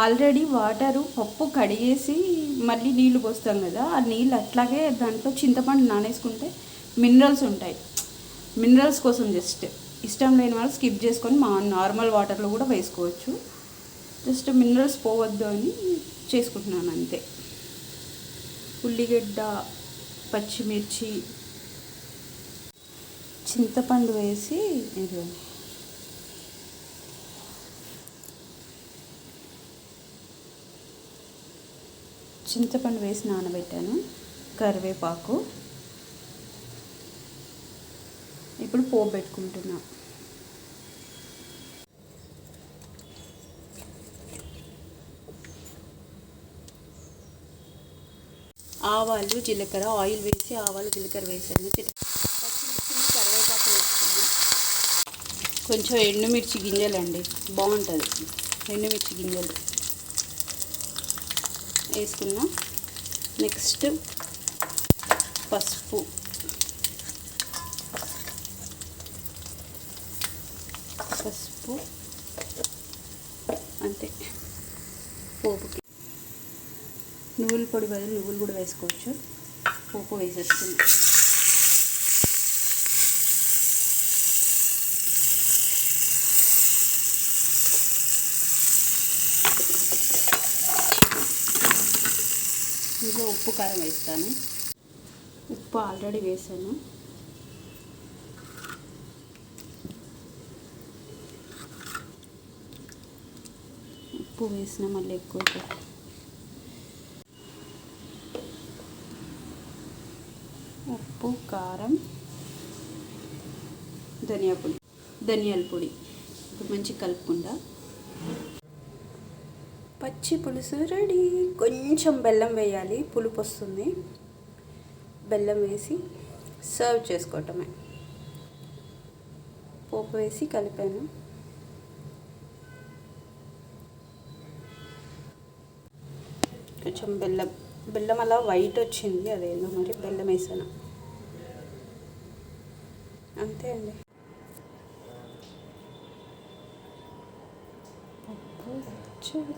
Already water పప్పు కడిగేసి మళ్ళీ నీళ్ళు పోస్తాం కదా ఆ నీళ్ళు అట్లాగే దాంట్లో చింతపండు నానేసుకుంటే మినరల్స్ ఉంటాయి. మినరల్స్ కోసం జస్ట్ ఇష్టం లేని వాళ్ళు స్కిప్ చేసుకొని మా నార్మల్ వాటర్లో కూడా వేసుకోవచ్చు. జస్ట్ మినరల్స్ పోవద్దు అని చేసుకుంటున్నాను అంతే. ఉల్లిగడ్డ పచ్చిమిర్చి చింతపండు వేసి ఇది చింతపండు వేసి నానబెట్టాను కరివేపాకు. ఇప్పుడు పోపు పెట్టుకుంటున్నా. ఆవాలు జీలకర్ర ఆయిల్ వేసి ఆవాలు జీలకర్ర వేసాను. పచ్చిమిర్చి కరివేపాకు వేసుకున్నాను. కొంచెం ఎండుమిర్చి గింజలండి బాగుంటుంది. ఎండుమిర్చి గింజలు. వేసుకున్నాం నెక్స్ట్ పసుపు. పసుపు. అంతే పోపుకి. నువ్వుల పొడి బదులు నువ్వులు కూడా వేసుకోవచ్చు. పోపు వేసేస్తుంది ఇందులో ఉప్పు కారం వేస్తాను. ఉప్పు ఆల్రెడీ వేసాను. ఉప్పు వేసిన మళ్ళీ ఎక్కువ ఉప్పు కారం ధనియా పొడి ధనియాల పొడి. ఇప్పుడు మంచి కలుపుకుంటా. పచ్చి పులుసు రెడీ. కొంచెం బెల్లం వేయాలి. పులుపు వస్తుంది. బెల్లం వేసి సర్వ్ చేసుకోవటమే. పోపు వేసి కలిపాను. కొంచెం బెల్లం బెల్లం అలా వైట్ వచ్చింది. అదేందో మరి బెల్లం వేసాను. అంతే అండి. పప్పు చారు.